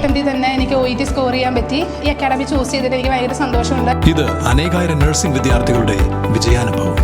അറ്റംപ്റ്റിൽ തന്നെ എനിക്ക് O E T score ചെയ്യാൻ പറ്റി. ഈ അക്കാഡമി ചൂസ് ചെയ്തിട്ട് എനിക്ക് ഭയങ്കര സന്തോഷമുണ്ട്. ഇത് അനേകായിരം നഴ്സിംഗ് വിദ്യാർത്ഥികളുടെ വിജയാനുഭവം.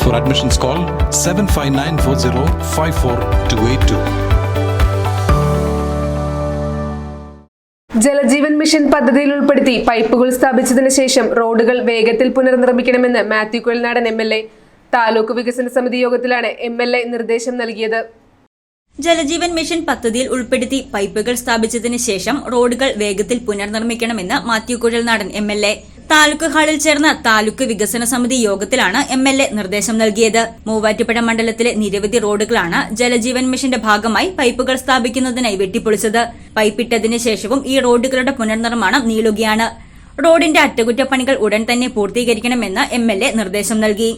For admissions call seven five nine four zero five four two eight two Jaljeevan mission പദ്ധതിയിൽ ഉൾപ്പെടുത്തി പൈപ്പുകൾ സ്ഥാപിച്ചതിന് ശേഷം റോഡുകൾ വേഗത്തിൽ പുനർനിർമ്മിക്കണമെന്ന് Mathew Kolnadan M L A. Taluk വികസന സമിതി യോഗത്തിലാണ് എം എൽ എ നിർദ്ദേശം നൽകിയത്. ജലജീവൻ മിഷൻ പദ്ധതിയിൽ ഉൾപ്പെടുത്തി പൈപ്പുകൾ സ്ഥാപിച്ചതിന് ശേഷം റോഡുകൾ വേഗത്തിൽ പുനർനിർമ്മിക്കണമെന്ന് Mathew Kuzhalnadan M L A. Taluk ഹാളിൽ ചേർന്ന താലൂക്ക് വികസന സമിതി യോഗത്തിലാണ് എം എൽ എ നിർദ്ദേശം നൽകിയത്. മൂവാറ്റുപുഴ മണ്ഡലത്തിലെ നിരവധി റോഡുകളാണ് ജലജീവൻ മിഷന്റെ ഭാഗമായി പൈപ്പുകൾ സ്ഥാപിക്കുന്നതിനായി വെട്ടിപ്പൊളിച്ചത്. പൈപ്പിട്ടതിന് ശേഷവും ഈ റോഡുകളുടെ പുനർനിർമ്മാണം നീളുകയാണ്. റോഡിന്റെ അറ്റകുറ്റപ്പണികൾ ഉടൻ തന്നെ പൂർത്തീകരിക്കണമെന്ന് എം നിർദ്ദേശം നൽകി.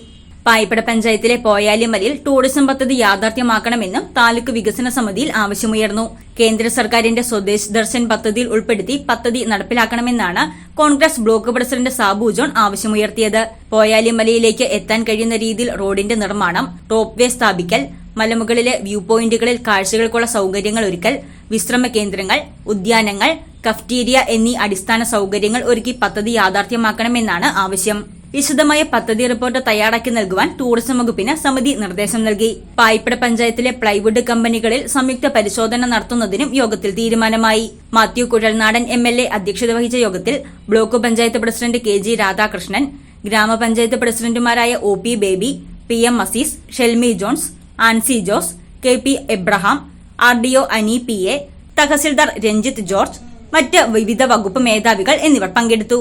പായിപ്പട പഞ്ചായത്തിലെ പോയാലിമലിൽ ടൂറിസം പദ്ധതി യാഥാർത്ഥ്യമാക്കണമെന്നും താലൂക്ക് വികസന സമിതിയിൽ ആവശ്യമുയർന്നു. കേന്ദ്ര സർക്കാരിന്റെ സ്വദേശ് ദർശൻ പദ്ധതിയിൽ ഉൾപ്പെടുത്തി പദ്ധതി നടപ്പിലാക്കണമെന്നാണ് കോൺഗ്രസ് ബ്ലോക്ക് പ്രസിഡന്റ് സാബു ജോൺ ആവശ്യമുയർത്തിയത്. പോയാലിമലയിലേക്ക് എത്താൻ കഴിയുന്ന രീതിയിൽ റോഡിന്റെ നിർമ്മാണം ടോപ്പ് വേ സ്ഥാപിക്കൽ മലമുകളിലെ വ്യൂ പോയിന്റുകളിൽ കാഴ്ചകൾക്കുള്ള സൌകര്യങ്ങൾ ഒരുക്കൽ വിശ്രമ കേന്ദ്രങ്ങൾ ഉദ്യാനങ്ങൾ കഫ്റ്റീരിയ എന്നീ അടിസ്ഥാന സൌകര്യങ്ങൾ ഒരുക്കി പദ്ധതി യാഥാർത്ഥ്യമാക്കണമെന്നാണ് ആവശ്യം. വിശദമായ പദ്ധതി റിപ്പോർട്ട് തയ്യാറാക്കി നൽകുവാൻ ടൂറിസം വകുപ്പിന് സമിതി നിർദ്ദേശം നൽകി. പായിപ്പട പഞ്ചായത്തിലെ പ്ലൈവുഡ് കമ്പനികളിൽ സംയുക്ത പരിശോധന നടത്തുന്നതിനും യോഗത്തിൽ തീരുമാനമായി. Mathew Kuzhalnadan M L A അധ്യക്ഷത വഹിച്ച യോഗത്തിൽ block panchayat president K G Radhakrishnan ഗ്രാമപഞ്ചായത്ത് പ്രസിഡന്റുമാരായ O P Baby P M Azeez Shelmi Johns Ancy Jose K P Abraham R D O Ani P A tahsildar Ranjith George മറ്റ് വിവിധ വകുപ്പ് മേധാവികൾ എന്നിവർ പങ്കെടുത്തു.